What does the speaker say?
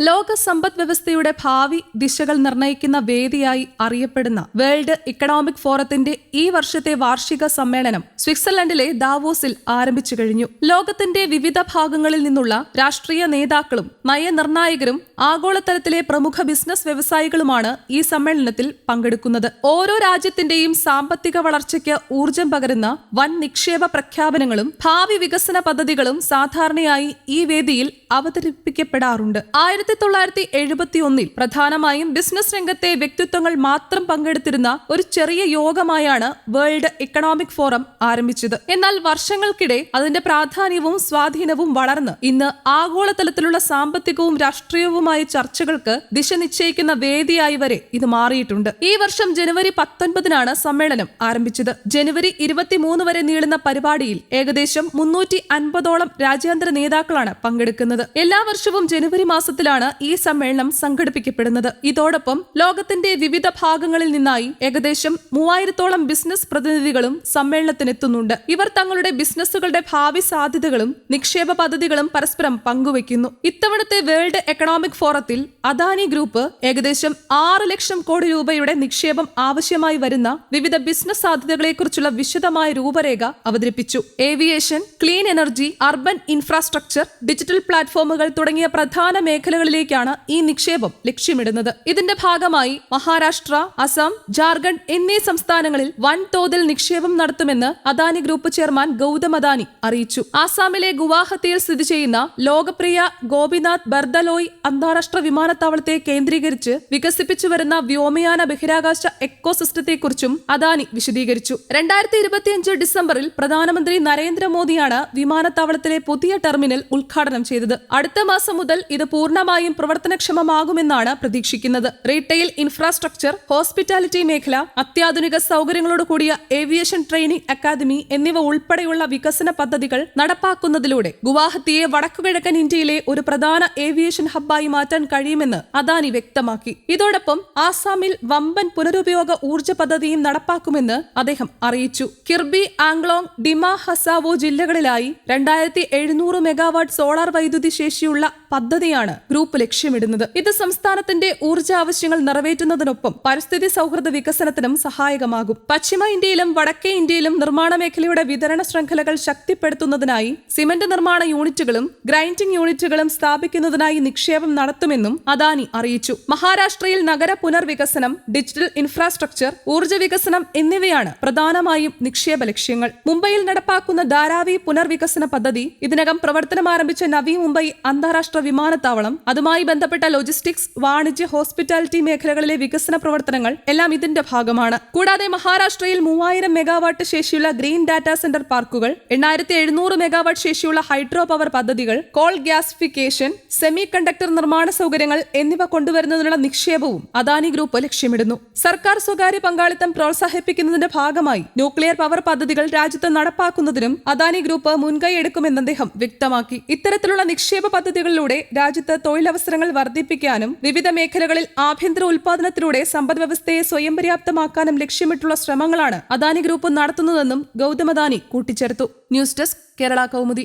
ലോക സമ്പദ് വ്യവസ്ഥയുടെ ഭാവി ദിശകൾ നിർണയിക്കുന്ന വേദിയായി അറിയപ്പെടുന്ന വേൾഡ് ഇക്കണോമിക് ഫോറത്തിന്റെ ഈ വർഷത്തെ വാർഷിക സമ്മേളനം സ്വിറ്റ്സർലൻഡിലെ ദാവോസിൽ ആരംഭിച്ചു കഴിഞ്ഞു. ലോകത്തിന്റെ വിവിധ ഭാഗങ്ങളിൽ നിന്നുള്ള രാഷ്ട്രീയ നേതാക്കളും നയനിർണായകരും ആഗോളതലത്തിലെ പ്രമുഖ ബിസിനസ് വ്യവസായികളുമാണ് ഈ സമ്മേളനത്തിൽ പങ്കെടുക്കുന്നത്. ഓരോ രാജ്യത്തിന്റെയും സാമ്പത്തിക വളർച്ചയ്ക്ക് ഊർജം പകരുന്ന വൻ നിക്ഷേപ പ്രഖ്യാപനങ്ങളും ഭാവി വികസന പദ്ധതികളും സാധാരണയായി ഈ വേദിയിൽ അവതരിപ്പിക്കപ്പെടാറുണ്ട്. ആയിരത്തി തൊള്ളായിരത്തി എഴുപത്തി ഒന്നിൽ പ്രധാനമായും ബിസിനസ് രംഗത്തെ വ്യക്തിത്വങ്ങൾ മാത്രം പങ്കെടുത്തിരുന്ന ഒരു ചെറിയ യോഗമായാണ് വേൾഡ് ഇക്കണോമിക് ഫോറം ആരംഭിച്ചത്. എന്നാൽ വർഷങ്ങൾക്കിടെ അതിന്റെ പ്രാധാന്യവും സ്വാധീനവും വളർന്ന് ഇന്ന് ആഗോളതലത്തിലുള്ള സാമ്പത്തികവും രാഷ്ട്രീയവുമായ ചർച്ചകൾക്ക് ദിശ നിശ്ചയിക്കുന്ന വേദിയായി വരെ ഇത് മാറിയിട്ടുണ്ട്. ഈ വർഷം ജനുവരി പത്തൊൻപതിനാണ് സമ്മേളനം ആരംഭിച്ചത്. ജനുവരി ഇരുപത്തിമൂന്ന് വരെ നീളുന്ന പരിപാടിയിൽ ഏകദേശം മുന്നൂറ്റി അൻപതോളം രാജ്യാന്തര നേതാക്കളാണ് പങ്കെടുക്കുന്നത്. എല്ലാ വർഷവും ജനുവരി മാസത്തിലാണ് ഈ സമ്മേളനം സംഘടിപ്പിക്കപ്പെടുന്നത്. ഇതോടൊപ്പം ലോകത്തിന്റെ വിവിധ ഭാഗങ്ങളിൽ നിന്നായി ഏകദേശം മൂവായിരത്തോളം ബിസിനസ് പ്രതിനിധികളും സമ്മേളനത്തിനെത്തുന്നുണ്ട്. ഇവർ തങ്ങളുടെ ബിസിനസ്സുകളുടെ ഭാവി സാധ്യതകളും നിക്ഷേപ പദ്ധതികളും പരസ്പരം പങ്കുവയ്ക്കുന്നു. ഇത്തവണത്തെ വേൾഡ് എക്കണോമിക് ഫോറത്തിൽ അദാനി ഗ്രൂപ്പ് ഏകദേശം ആറ് ലക്ഷം കോടി രൂപയുടെ നിക്ഷേപം ആവശ്യമായി വരുന്ന വിവിധ ബിസിനസ് സാധ്യതകളെക്കുറിച്ചുള്ള വിശദമായ രൂപരേഖ അവതരിപ്പിച്ചു. Aviation clean energy urban infrastructure digital പ്ലാറ്റ്ഫോമുകൾ തുടങ്ങിയ പ്രധാന മേഖലകളിലേക്കാണ് ഈ നിക്ഷേപം ലക്ഷ്യമിടുന്നത്. ഇതിന്റെ ഭാഗമായി മഹാരാഷ്ട്ര അസം ജാർഖണ്ഡ് എന്നീ സംസ്ഥാനങ്ങളിൽ വൻതോതിൽ നിക്ഷേപം നടത്തുമെന്ന് അദാനി ഗ്രൂപ്പ് ചെയർമാൻ ഗൗതം അദാനി അറിയിച്ചു. ആസാമിലെ ഗുവാഹത്തിയിൽ സ്ഥിതി ചെയ്യുന്ന ലോകപ്രിയ ഗോപിനാഥ് ബർദലോയ് അന്താരാഷ്ട്ര വിമാനത്താവളത്തെ കേന്ദ്രീകരിച്ച് വികസിപ്പിച്ചു വരുന്ന വ്യോമയാന ബഹിരാകാശ എക്കോസിസ്റ്റത്തെക്കുറിച്ചും അദാനി വിശദീകരിച്ചു. രണ്ടായിരത്തി ഇരുപത്തിയഞ്ച് ഡിസംബറിൽ പ്രധാനമന്ത്രി നരേന്ദ്രമോദിയാണ് വിമാനത്താവളത്തിലെ പുതിയ ടെർമിനൽ ഉദ്ഘാടനം ചെയ്തത്. അടുത്ത മാസം മുതൽ ഇത് പൂർണമായും പ്രവർത്തനക്ഷമമാകുമെന്നാണ് പ്രതീക്ഷിക്കുന്നത്. റീറ്റെയിൽ ഇൻഫ്രാസ്ട്രക്ചർ ഹോസ്പിറ്റാലിറ്റി മേഖല അത്യാധുനിക സൗകര്യങ്ങളോട് കൂടിയ ഏവിയേഷൻ ട്രെയിനിംഗ് അക്കാദമി എന്നിവ ഉൾപ്പെടെയുള്ള വികസന പദ്ധതികൾ നടപ്പാക്കുന്നതിലൂടെ ഗുവാഹത്തിയെ വടക്കുകിഴക്കൻ ഇന്ത്യയിലെ ഒരു പ്രധാന ഏവിയേഷൻ ഹബ്ബായി മാറ്റാൻ കഴിയുമെന്ന് അദാനി വ്യക്തമാക്കി. ഇതോടൊപ്പം ആസാമിൽ വമ്പൻ പുനരുപയോഗ ഊർജ പദ്ധതിയും നടപ്പാക്കുമെന്ന് അദ്ദേഹം അറിയിച്ചു. കിർബി ആംഗ്ലോങ് ഡിമ ഹസാവോ ജില്ലകളിലായി രണ്ടായിരത്തി എഴുന്നൂറ് മെഗാവാട്ട് സോളാർ വൈദ്യുതി ശേഷിയുള്ള പദ്ധതിയാണ് ഗ്രൂപ്പ് ലക്ഷ്യമിടുന്നത്. ഇത് സംസ്ഥാനത്തിന്റെ ഊർജ ആവശ്യങ്ങൾ നിറവേറ്റുന്നതിനൊപ്പം പരിസ്ഥിതി സൗഹൃദ വികസനത്തിനും സഹായകമാകും. പശ്ചിമ ഇന്ത്യയിലും വടക്കേ ഇന്ത്യയിലും നിർമ്മാണ മേഖലയുടെ വിതരണ ശൃംഖലകൾ ശക്തിപ്പെടുത്തുന്നതിനായി സിമന്റ് നിർമ്മാണ യൂണിറ്റുകളും ഗ്രൈൻഡിംഗ് യൂണിറ്റുകളും സ്ഥാപിക്കുന്നതിനായി നിക്ഷേപം നടത്തുമെന്നും അദാനി അറിയിച്ചു. മഹാരാഷ്ട്രയിൽ നഗര പുനർവികസനം ഡിജിറ്റൽ ഇൻഫ്രാസ്ട്രക്ചർ ഊർജ വികസനം എന്നിവയാണ് പ്രധാനമായും നിക്ഷേപ ലക്ഷ്യങ്ങൾ. മുംബൈയിൽ നടപ്പാക്കുന്ന ധാരാവി പുനർവികസന പദ്ധതി ഇതിനകം പ്രവർത്തനം ആരംഭിച്ച നവി മുംബൈ അന്താരാഷ്ട്ര വിമാനത്താവളം അതുമായി ബന്ധപ്പെട്ട ലോജിസ്റ്റിക്സ് വാണിജ്യ ഹോസ്പിറ്റാലിറ്റി മേഖലകളിലെ വികസന പ്രവർത്തനങ്ങൾ എല്ലാം ഇതിന്റെ ഭാഗമാണ്. കൂടാതെ മഹാരാഷ്ട്രയിൽ മൂവായിരം മെഗാവാട്ട് ശേഷിയുള്ള ഗ്രീൻ ഡാറ്റാ സെന്റർ പാർക്കുകൾ എണ്ണായിരത്തി എഴുന്നൂറ് മെഗാവാട്ട് ശേഷിയുള്ള ഹൈഡ്രോ പവർ പദ്ധതികൾ കോൾ ഗ്യാസിഫിക്കേഷൻ സെമി കണ്ടക്ടർ നിർമ്മാണ സൗകര്യങ്ങൾ എന്നിവ കൊണ്ടുവരുന്നതിനുള്ള നിക്ഷേപവും അദാനി ഗ്രൂപ്പ് ലക്ഷ്യമിടുന്നു. സർക്കാർ സ്വകാര്യ പങ്കാളിത്തം പ്രോത്സാഹിപ്പിക്കുന്നതിന്റെ ഭാഗമായി ന്യൂക്ലിയർ പവർ പദ്ധതികൾ രാജ്യത്ത് നടപ്പാക്കുന്നതിനും അദാനി ഗ്രൂപ്പ് മുൻകൈ എടുക്കുമെന്ന് അദ്ദേഹം വ്യക്തമാക്കി. ഇത്തരത്തിലുള്ള നിക്ഷേപ പദ്ധതികളിലൂടെ രാജ്യത്ത് തൊഴിലവസരങ്ങൾ വർദ്ധിപ്പിക്കാനും വിവിധ മേഖലകളിൽ ആഭ്യന്തര ഉൽപാദനത്തിലൂടെ സമ്പദ് വ്യവസ്ഥയെ സ്വയം പര്യാപ്തമാക്കാനും ലക്ഷ്യമിട്ടുള്ള ശ്രമങ്ങളാണ് അദാനി ഗ്രൂപ്പ് നടത്തുന്നതെന്നും ഗൗതം അദാനി കൂട്ടിച്ചേർത്തു. News desk Kerala Kaumudi.